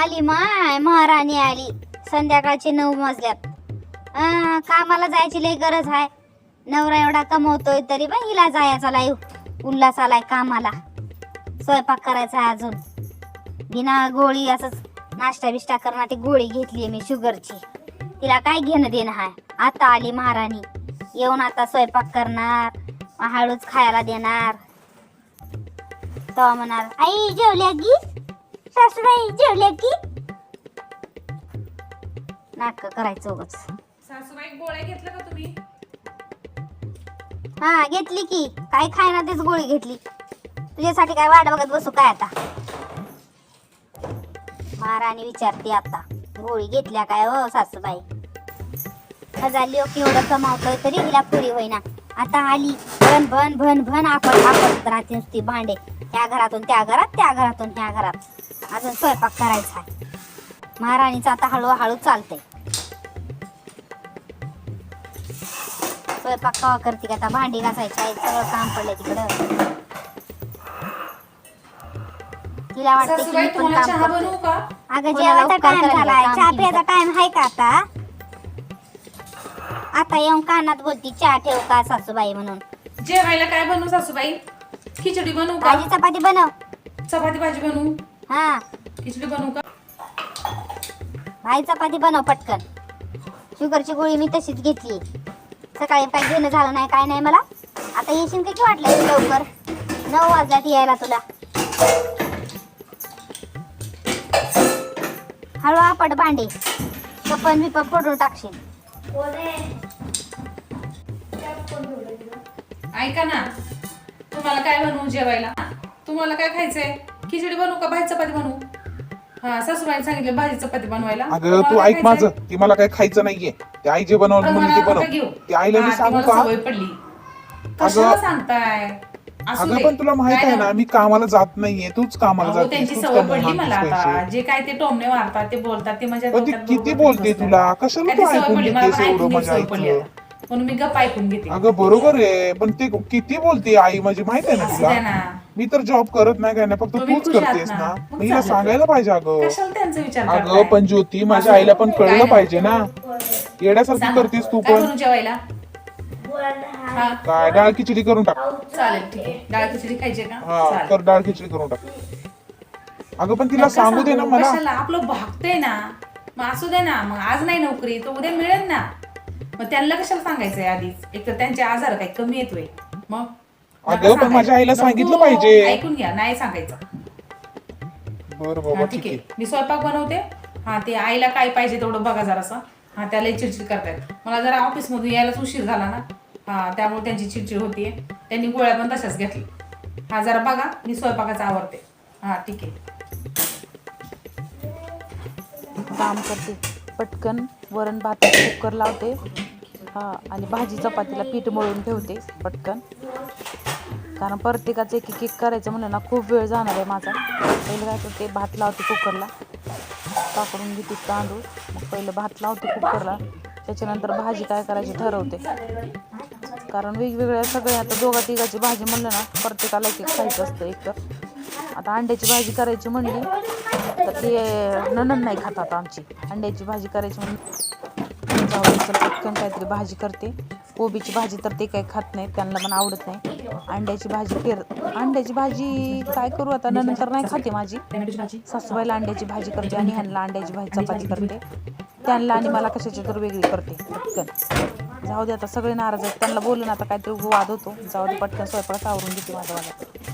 आली माय महाराणी आली. संध्याकाळचे नऊ वाजल्यात. कामाला जायची लई गरज आहे नवरा एवढा कमवतोय तरी पण हिला जायचा लाईव उल्हास आलाय कामाला. स्वयंपाक करायचा आहे अजून. बिना गोळी असंच नाश्ता बिष्टा करणार ती गोळी घेतली मी शुगरची. तिला काय घेणं देणं आहे आता आली महाराणी. येऊन आता स्वयंपाक करणार हळूच खायला देणार. तेव्हा म्हणाल आई जेवल्या गी सासूबाई जेवल्या की? नाटक करायचं उगाच. सासूबाई गोळ्या घेतल्या का तुम्ही? हा घेतली की. काय खायना तेच गोळी घेतली. तुझ्यासाठी काय वाट बघत बसू काय आता? महाराणी विचारते आता. गोळी घेतल्या काय हो सासूबाई? हजार लोक एवढं कमावतोय तरी हिला पुरी होईना. आता आली. भन भन भन भन आपण आपत राहते नुसती भांडे. त्या घरातून त्या घरात त्या घरातून त्या घरात. अजून स्वयंपाक करायचा आहे. महाराणीचं आता हळूहळू चालतंय. स्वयंपाक कवा करते का? आता भांडी घासायची आहेत सगळं काम पडलंय तिकडं. तिला वाटतं की मी पण तुम्हाला काम चहा करते. बनवू का? अगं जेवायचा टाइम झालाय. चहा प्यायचा टाइम आहे का आता? आता येऊन कानात बोलती चहा ठेव का सासूबाई म्हणून? जेवायला काय बनवू सासूबाई? खिचडी बनवू का? भाजी चपाती बनव. चपाती भाजी बनवू? हा. खिचडी बनवू का? भाजी चपाती बनव पटकन. शुगरची गोळी मी तशीच घेतली. सकाळी काय घेणं झालं नाही काय नाही मला. आता येशील का की वाटलं लवकर? नऊ वाजल्यात यायला तुला. हळू आपट भांडे. कपन बिपन पडून टाकशील. ऐका ना तुम्हाला काय बनवू जेवायला? तुम्हाला काय खायचंय? खिचडी बनवू का भाजी चपाती बनवू? हा सासूबाईने सांगितलं भाजी चपाती बनवायला. अगं तुम्हाला तू काय ऐक माझं? ती मला काही खायचं नाहीये. ते आई जे बनवलं म्हणून ते बनव. ते आईला मी सांगू मला का? सवय पडली. कशाला सांगताय? असू अगं दे. पण तुला माहीत काय आहे. ना मी कामाला जात नाहीये. तूच कामाला अहो, जाते त्यांची तूच सवय कमवून पडली मला आणतेस आता. जे काय ते टोमणे मारतात ते बोलतात ते माझ्या पण ती डोक्यात किती बरोबर बोलते. तुला? कशाला काय तू ती सवय ऐकून पडली? मला घेतेस पण एवढं ऐकून माझ्या सवय पडली आईचं आता. म्हणून मी गप ऐकून घेते. अगं बरोबर आहे पण ते किती बोलते आई म्हणजे माहीत आहे ना असू द्या तुला? ना. मी तर जॉब करत नाही काय नाही फक्त तुम्ही तूच खुश आहात करतेस ना. ना. मग मी हिला चालेल. सांगायला पाहिजे अगं. कशाला त्यांचा विचार अगं करताय? पण ज्योती माझ्या आईला. पण कळलं. पाहिजे ना. येण्यासारखी सांगा. करतेस तू काय पण. बनवू जेवायला? हा. काय डाळ खिचडी करून टाक. चालेल ठीक आहे. डाळ खिचडी खायची का? हा चालेल. तर डाळ खिचडी करून टाक. अगं पण तिला नका सांगू दे ना सांगू. मला. कशाला? आपलं भागतंय ना. मग असू दे ना. मग आज नाही नोकरी तर उद्या मिळेल ना. मग त्यांना कशाला सांगायचंय आधीच? एक तर त्यांचे आजार काही कमी येतोय मग? अगं, पण. माझ्या आईला सांगितलं पाहिजे. ऐकून घ्या नाही सांगायचं. बरं हा बाबा ठीक आहे. मी स्वयंपाक बनवते. हा ते आईला काय पाहिजे तेवढं बघा जरासं. हा त्याला चिडचिड करतायत. मला जरा ऑफिस मधून यायलाच उशीर झाला ना. हा त्यामुळे त्यांची चिडचिड होतीये. त्यांनी गोळ्या पण तशाच घेतल्या. हा जरा बघा. मी स्वयंपाकाचं आवडते हा ठीक आहे. काम करते. पटकन वरण भाताचा कुकर लावते. हा आणि भाजी चपातीला पीठ मळून ठेवते पटकन. कारण प्रत्येकाचं एक एक एक करायचं म्हणून ना खूप वेळ जाणार आहे माझा. पहिलं काय करते भात लावते कुकरला. टाकून घेते तांदूळ. मग पहिलं भात लावते कुकरला. त्याच्यानंतर भाजी काय करायची ठरवते. कारण वेगवेगळ्या सगळ्या आता दोघा तिघाची भाजी म्हणलं ना प्रत्येकाला एक एक खायचं असतं एक तर आता अंड्याची भाजी करायची म्हणली तर ते ननन नाही खात आता आमची. अंड्याची भाजी करायची म्हणली. जाऊ दे, पटकन काहीतरी भाजी करते. कोबीची भाजी तर ते काही खात नाहीत त्यांना पण आवडत नाही. अंड्याची भाजी फिर अंड्याची भाजी काय करू आता? नंतर नाही खाते माझी. सासूबाईला अंड्याची भाजी करते आणि ह्यांना अंड्याची भाजी चपाती करते. त्यांना आणि मला कशाची तर वेगळी करते. पटकन. जाऊ दे आता सगळे नाराज आहेत. त्यांना बोलून आता काहीतरी वाद होतो. जाऊ दे पटकन स्वयंपाक आवरून घेते माझा वाला